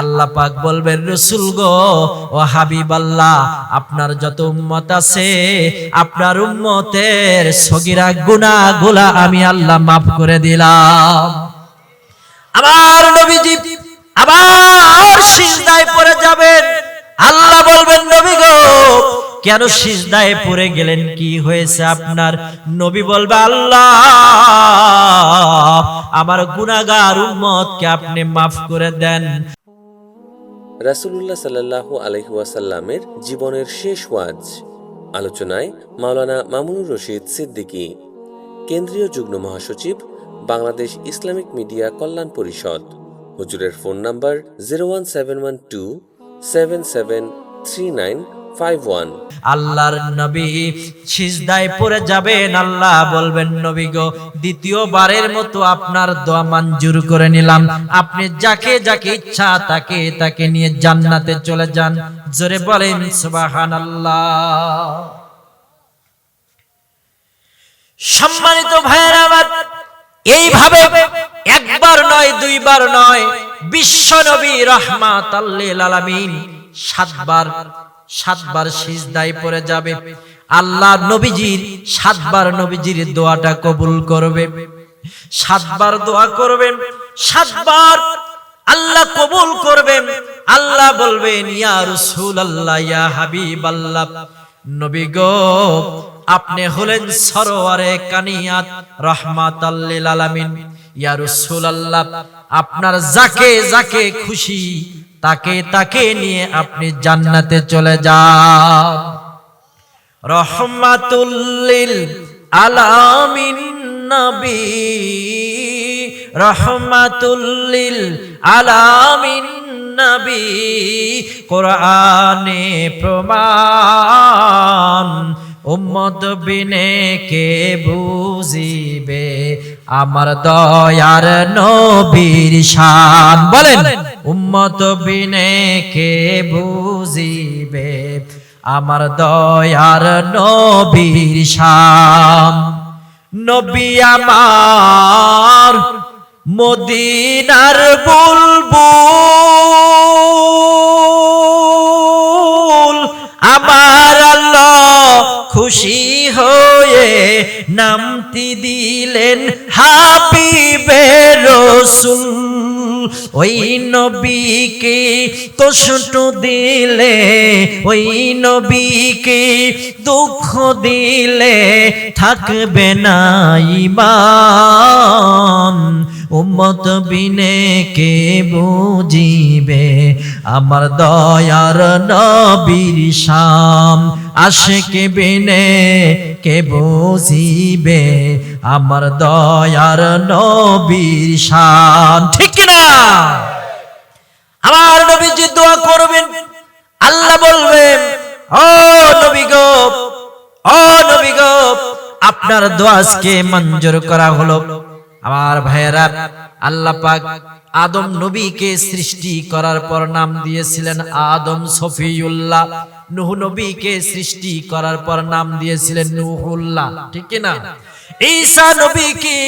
আল্লাহ পাক বলবেন, রসুল গো, ও হাবিব আল্লাহ, আপনার যত উম্মত আছে, আপনার উম্মতের সগিরা গুনাহগুলা আমি আল্লাহ মাফ করে দিলাম। আমার নবীজি আবার সিজদায় পড়ে যাবেন। আল্লাহ বলবেন, নবী গো, কেন সিজদায় পড়ে গেলেন? কি হয়েছে আপনার? নবী বলবে, আল্লাহ, আমার গুনাহগার উম্মতকে আপনি মাফ করে দেন। রাসুলুল্লাহ সাল্লাহু আলহিউসাল্লামের জীবনের শেষ ওয়াজ। আলোচনায় মাওলানা মামুনুর রশিদ সিদ্দিকী। কেন্দ্রীয় যুগ্ম মহাসচিব, বাংলাদেশ ইসলামিক মিডিয়া কল্যাণ পরিষদ। হুজুরের phone number zero one seven one two seven seven three nine আল্লাহর নবী সিজদায় পড়ে যাবেন, আল্লাহ বলবেন, নবী গো, দ্বিতীয়বারের মতো আপনার দোয়া মঞ্জুর করে নিলাম। আপনি যাকে যাকে ইচ্ছা তাকে তাকে নিয়ে জান্নাতে চলে যান। জোরে বলেন সম্মানিত ভাইয়েরা আমার, এইভাবে একবার নয়, দুইবার নয়, বিশ্ব নবী রহমাত আলামিন সাতবার সাতবার সিজদায় পড়ে যাবে। আল্লাহ নবীজির সাতবার নবীজির দোয়াটা কবুল করবে। সাতবার দোয়া করবেন, সাতবার আল্লাহ কবুল করবেন। আল্লাহ বলবেন, ইয়া রাসূলুল্লাহ, ইয়া হাবিবাল্লাহ, নবী গো, আপনি হলেন সরোয়ারে কানিয়াত রহমাতাল্লিল আলামিন। ইয়া রাসূলুল্লাহ, আপনার যাকে যাকে খুশি তাকে তাকে নিয়ে আপনি জান্নাতে চলে যান। রহমাতুল্লিল আলামিন নবী। রহমাতুল্লিল আলামিন নবী। কোরআনে প্রমাণ, উম্মত বিনে কে বুঝিবে? আমার দয়ার নবীর শান। বলেন। উম্মত বিনে কে বুঝিবে? আমার দয়ার নবীর শাম নবী আমার মদিনার বুলবুল। আমার আল্লাহ খুশি হয়ে নামটি দিলেন হাবিবে রসুল। ওই নবীকে কষ্ট দিলে, ওই নবীকে দুঃখ দিলে থাকবে না ইমান উম্মত বিনে কে বুঝিবে? আমার দয়ার নবীর শাম আশেকে বিনে কে বুঝিবে? আমার দয়ার নবীর শান। ঠিক না আমার নবীজি দোয়া করবেন আল্লাহ বলবেন ও নবী গো ও নবী গো আপনার দোয়াজকে মঞ্জুর করা হলো। আমার ভাইয়েরা, আল্লাহ পাক আদম নবীকে সৃষ্টি করার পর নাম দিয়েছিলেন আদম সফিউল্লাহ। নুহ নবীকে সৃষ্টি করার পর নাম দিয়েছিলেন নুহুল্লাহ। ঠিক না ঈসা নবীকে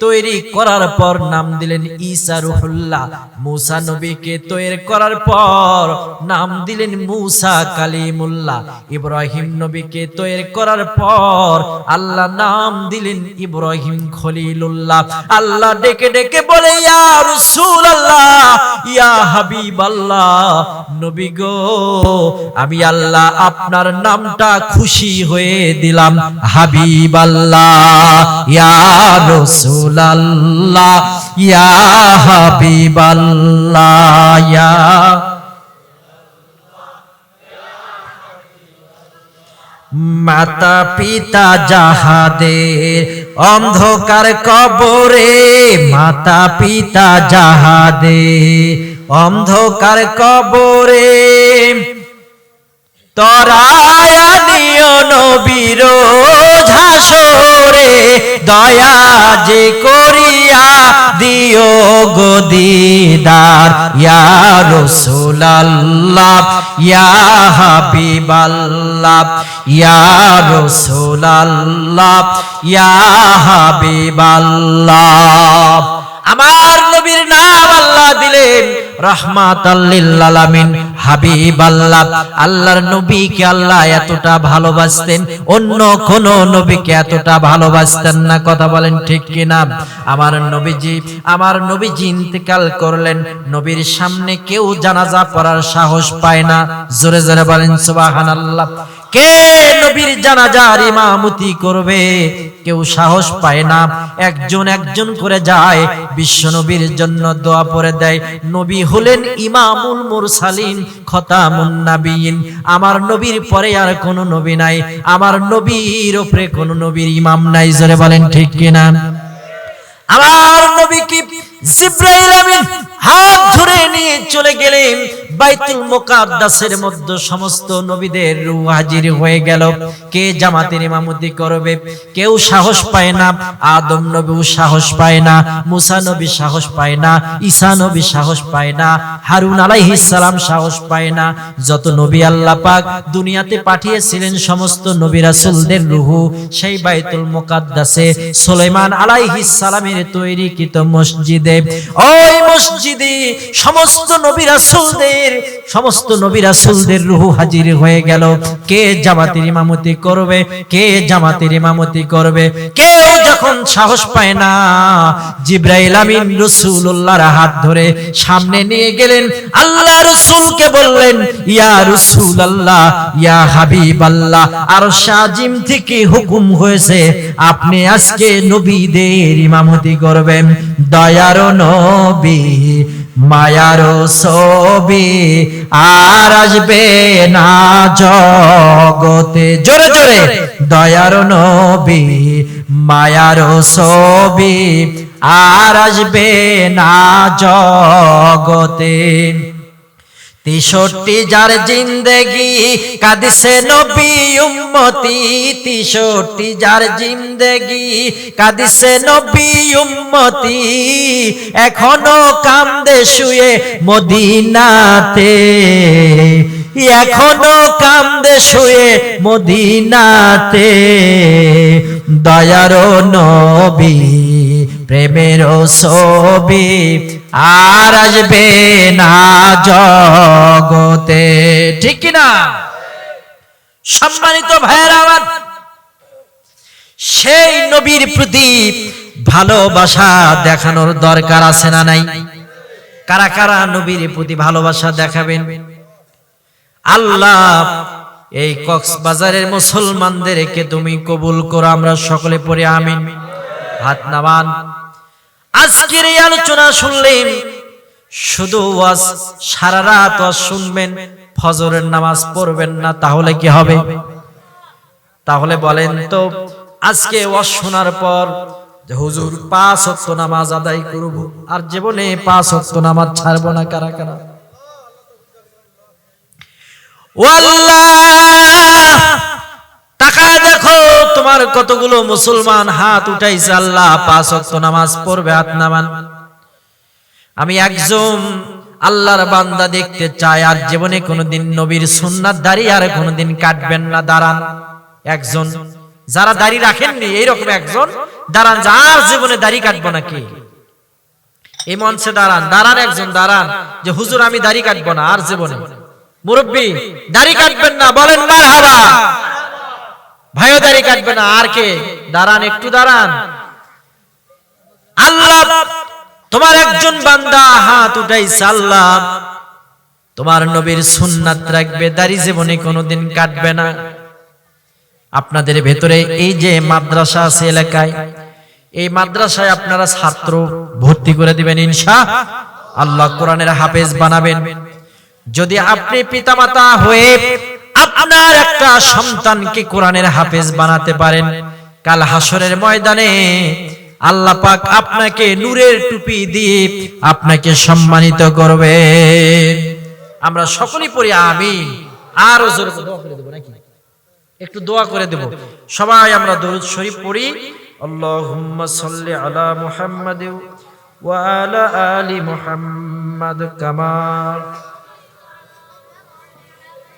তৈরি করার পর নাম দিলেন ঈসা রুহুল্লাহ। মুসা নবীকে তৈরি করার পর নাম দিলেন মুসা কালিমুল্লাহ। ইব্রাহিম নবীকে তৈরি করার পর আল্লাহ নাম দিলেন ইব্রাহিম খলিলুল্লাহ। আল্লাহ ডেকে ডেকে বলে, ইয়া রাসূলুল্লাহ, ইয়া হাবিবাল্লাহ, নবী গো, আমি আল্লাহ আপনার নামটা খুশি হয়ে দিলাম, হাবিবাল্লাহ। মাতা পিতা যাহাদের অন্ধকার কবরে মাতা পিতা যাহাদের অন্ধকার কবরে। তরায়ানিও নবীর ঝাসরে দয়া যে করিয়া দিও গদিদার ইয়া রাসূলুল্লাহ ইয়া হাবিবাল্লাহ ইয়া রাসূলুল্লাহ ইয়া হাবিবাল্লাহ। আমার নবীর নাম আল্লাহ দিলেন রহমাত হাবিব আল্লাহ আল্লাহর নবীকে আল্লাহ এতটা ভালোবাসতেন, অন্য কোন নবীকে এতটা ভালোবাসতেন না, কথা বলেন ঠিক কিনা? আমার নবীজি আমার নবীজি ইন্তেকাল করলেন, নবীর সামনে কেউ জানাজা পড়ার সাহস পায় না। জোরে জোরে বলেন, সুবহানাল্লাহ। কে নবীর জানাজার ইমামতি করবে? কেউ সাহস পায় না। একজন একজন করে যায়, বিশ্ব নবীর জন্য দোয়া পড়ে দেয়। নবী হলেন ইমামুল মুরসালিন, খতামুন নাবিয়িন। আমার নবীর পরে আর কোনো নবী নাই। আমার নবীর উপরে কোনো নবীর ইমাম নাই। জোরে বলেন ঠিক কিনা? আমার নবী কি জিব্রাইল আমিন হাত ধরে নিয়ে চলে গেলেন? বাইতুল মুকাদ্দাসের মধ্যে সমস্ত নবীদের রূহ হাজির হয়ে গেল। কে জামাতের ইমামতি করবে? কেউ সাহস পায় না। আদম নবীও সাহস পায় না। মুসা নবী সাহস পায় না। ঈসা নবী সাহস পায় না। হারুন আলাইহিস সালাম সাহস পায় না। যত নবী আল্লাহ পাক দুনিয়াতে পাঠিয়েছিলেন সমস্ত নবী রাসূলদের রূহ, সেই বাইতুল মুকাদ্দাসে সুলাইমান আলাইহিস সালামের তৈরিকৃত মসজিদে। ওই মসজিদে সমস্ত নবী রাসূলদের সমস্ত নবী রাসূলদের রূহ হাজির হয়ে গেল। কে জামাতের ইমামতি করবে? কে জামাতের ইমামতি করবে? কেউ যখন সাহস পায় না, জিব্রাইল আমিন রাসূলুল্লাহর হাত ধরে সামনে নিয়ে গেলেন। আল্লাহ রাসূলকে বললেন, ইয়া রাসূলুল্লাহ, ইয়া হাবিবাল্লাহ আর শাজিম থেকে হুকুম হয়েছে, আপনি আজকে নবীদের ইমামতি করবেন। দয়ার নবী মায়ার ছবি আর আসবে না জগতে। জোরে জোরে। দয়ার নবী, মায়ার ছবি আর আসবে না জগতে। তেষট্টি যার জিন্দেগি কাদিসে নবী উম্মতি, তেষট্টি যার জিন্দেগি কাদিসে নবী উম্মতি, এখনও কান্দে শুয়ে মদিনাতে। এখনও কান্দে শুয়ে মদিনাতে। দয়ার নবী প্রেমের ছবি আর আসবে না জগতে। ঠিক না সম্মানিত ভাইয়ের আমার, সেই নবীর প্রতি ভালোবাসা দেখানোর দরকার আছে না নাই? কারা কারা নবীর প্রতি ভালোবাসা দেখাবেন? আল্লাহ, এই কক্সবাজারের মুসলমানদেরকে তুমি কবুল করো, আমরা সকলে পড়ে আমিন। হাত নামান। আজকের এই আলোচনা শুনলেন শুধু ওয়াজ সারা রাত ওয়াজ শুনবেন, ফজরের নামাজ পড়বেন না, তাহলে কি হবে? তাহলে বলেন তো, আজকে ওয়াজ শোনার পর হুজুর পাঁচ ওয়াক্ত নামাজ আদায় করব, আর জীবনে পাঁচ ওয়াক্ত নামাজ ছাড়বো না কারা কারা? ও আল্লাহ তাকায় দেখো তোমার কতগুলো মুসলমান হাত উঠাইছে আল্লাহ, পাঁচ ওয়াক্ত নামাজ পড়বে, হাত নামান। আমি একজন আল্লাহর বান্দা দেখতে চাই, আর জীবনে কোনোদিন নবীর সুন্নাত দাঁড়িয়ে আর কোনোদিন কাটবেন না, দাঁড়ান। একজন যারা দাড়ি রাখেননি, এইরকম একজন, দাঁড়ান, যার জীবনে দাড়ি কাটবো নাকি? এই মঞ্চে দাঁড়ান দাঁড়ান একজন, দাঁড়ান, যে হুজুর, আমি দাড়ি কাটবো না, আর জীবনে। মুরব্বী, দাড়ি কাটবেন না, বলেন মার হাবা ভাইও দাড়ি কাটবে না, আর কে? দাঁড়ান, একটু দাঁড়ান। আল্লাহ, তোমার একজন বান্দা হাত উঠাইছে, আল্লাহ। তোমার নবীর সুন্নাত রাখবে, দাড়ি জীবনে কোনোদিন কাটবে না। আপনাদের ভেতরে এই যে মাদ্রাসা আছে এলাকায়, এই মাদ্রাসায় আপনারা ছাত্র ভর্তি করে দিবেন ইনশা আল্লাহ কোরআনের হাফেজ বানাবেন। যদি আপনি পিতামাতা হয়ে আপনার একটা সন্তানকে কোরআনের হাফেজ বানাতে পারেন। কাল হাসরের ময়দানে আল্লাহ পাক আপনাকে নূরের টুপি দিয়ে আপনাকে সম্মানিত করবে। আমরা সকলেই পড়ি আমিন। আর জোরে দোয়া করে দেবো নাকি? একটু দোয়া করে দেব। সবাই আমরা দরুদ শরীফ পড়ি। আল্লাহুম্মা সাল্লি আলা মুহাম্মাদ ওয়া আলা আলি মুহাম্মাদ কামা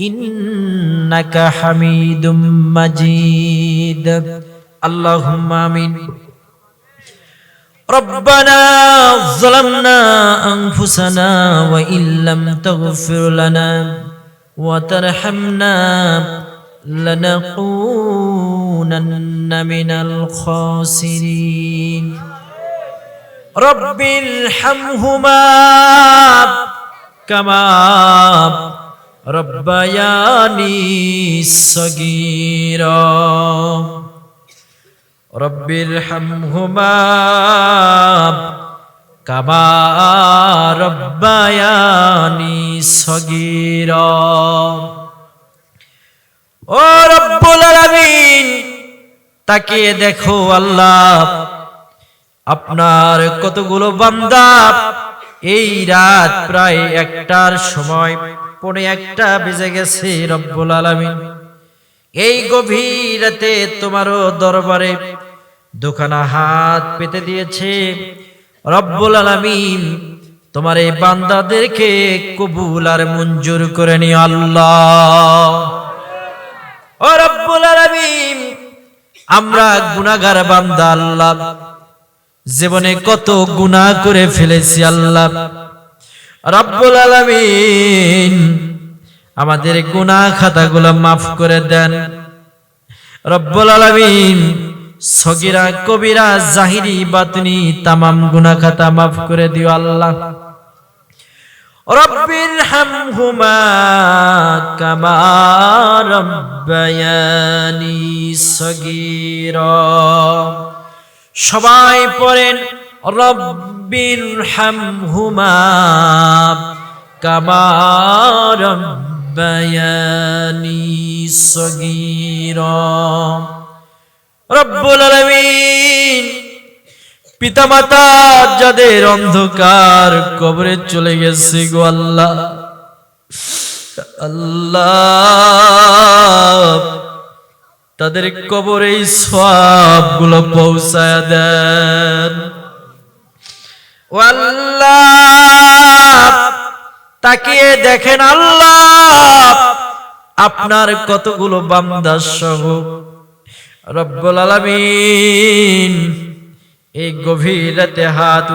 إنك حميد مجيد اللهم آمين ربنا ظلمنا أنفسنا وإن لم تغفر لنا وترحمنا لنكونن من الخاسرين رب ارحمهما كما ربياني صغيرا رب ارحمهما كما ربياني صغيرا ও রব্বুল আলামিন তাকিয়ে দেখো আল্লাহ আপনার কতগুলো বান্দা এই রাত প্রায় একটার সময়, পনে একটা বেজে গেছে রব্বুল আলামিন। এই গভীর রাতে তোমারও দরবারে দুখানা হাত পেতে দিয়েছে। রব্বুল আলামিন, তোমার এই বান্দাদেরকে কবুল আর মঞ্জুর করে নি আল্লাহ। ও রব্বুল আলামিন, আমরা গুনাহগার বান্দা আল্লাহ। জীবনে কত গুনাহ করে ফেলেছি আল্লাহ। রব্বুল আলামিন আমাদের গুনাহ খাতাগুলো মাফ করে দেন। রব্বুল আলামিন সগিরা, কবিরা, জাহিরি, বাতনি তামাম গুনাহ খাতা মাফ করে দিও আল্লাহ। রব্বির হামহুমা কামা রব্বায়ানি সগীরা। সবাই পড়েন রব্বির হামহুমা কামা রব্বায়ানি সগীরা। রব্বুল আলামিন, পিতামাতা যাদের অন্ধকার কবরে চলে গেছে গো আল্লাহ। আল্লাহ তাদের কবরে এই সবগুলো পৌঁছায় দেন। তাকিয়ে দেখেন আল্লাহ, আপনার কতগুলো বান্দা সহ। রব্বুল আলামিন, এই গভীর রাতে হাত